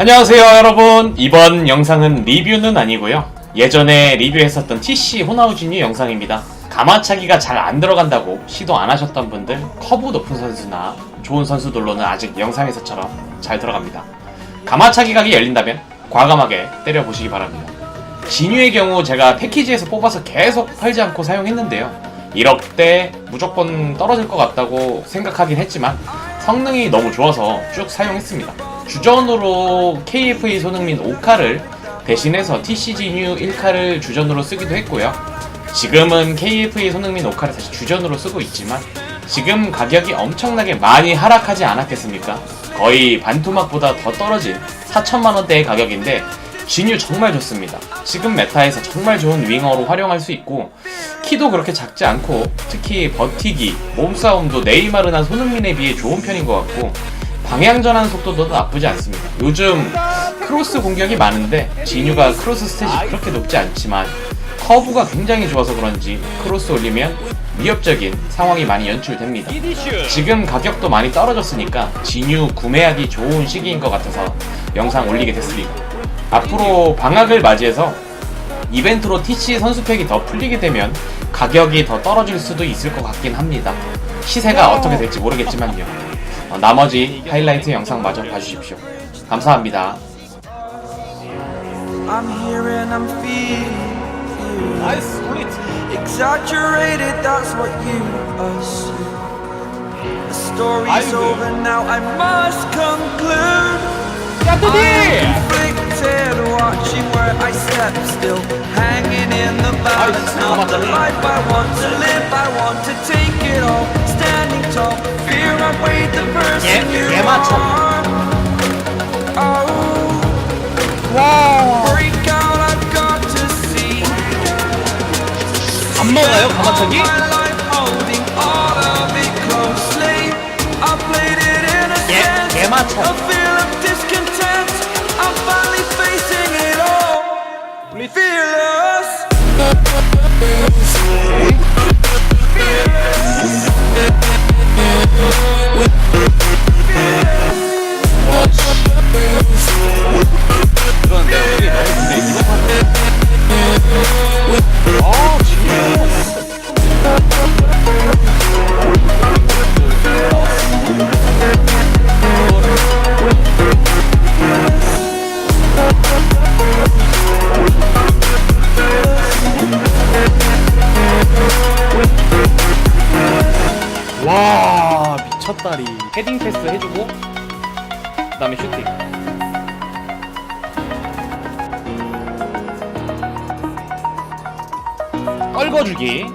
안녕하세요 여러분. 이번 영상은 리뷰는 아니고요. 예전에 리뷰했었던 TC 호나우진유 영상입니다. 가마차기가 잘 안 들어간다고 시도 안 하셨던 분들 커브 높은 선수나 좋은 선수들로는 아직 영상에서처럼 잘 들어갑니다. 가마차기 각이 열린다면 과감하게 때려보시기 바랍니다. 진유의 경우 제가 패키지에서 뽑아서 계속 팔지 않고 사용했는데요. 이럴 때 무조건 떨어질 것 같다고 생각하긴 했지만 성능이 너무 좋아서 쭉 사용했습니다. 주전으로 KFE 손흥민 5카를 대신해서 TCG 뉴 1카를 주전으로 쓰기도 했고요. 지금은 KFE 손흥민 5카를 다시 주전으로 쓰고 있지만 지금 가격이 엄청나게 많이 하락하지 않았겠습니까? 거의 반토막보다 더 떨어진 4천만 원대의 가격인데 진유 정말 좋습니다. 지금 메타에서 정말 좋은 윙어로 활용할 수 있고 키도 그렇게 작지 않고 특히 버티기, 몸싸움도 네이마르나 손흥민에 비해 좋은 편인 것 같고 방향 전환 속도도 나쁘지 않습니다. 요즘 크로스 공격이 많은데 진유가 크로스 스탯이 그렇게 높지 않지만 커브가 굉장히 좋아서 그런지 크로스 올리면 위협적인 상황이 많이 연출됩니다. 지금 가격도 많이 떨어졌으니까 진유 구매하기 좋은 시기인 것 같아서 영상 올리게 됐습니다. 앞으로 방학을 맞이해서 이벤트로 TC 선수팩이 더 풀리게 되면 가격이 더 떨어질 수도 있을 것 같긴 합니다. 시세가 어떻게 될지 모르겠지만요. 어, 나머지 하이라이트 영상 마저 봐주십시오. 감사합니다. I'm here and I'm feeling you. 나이스 스플릿 Exaggerated, that's what you assume. The story's over now, I must conclude. 야뚜디 Conflicted, watching where I step still, hanging in the balance. Not the life I want to live, I want to take it all. Standing tall, fear I weighed the person Yeah, you yeah, macho. are. Oh. 와 Break out, I've got to see. 안 먹어요 가마차기? My life holding all 와 미쳤다리 헤딩 패스 해주고 그 다음에 슈팅. 얽어주기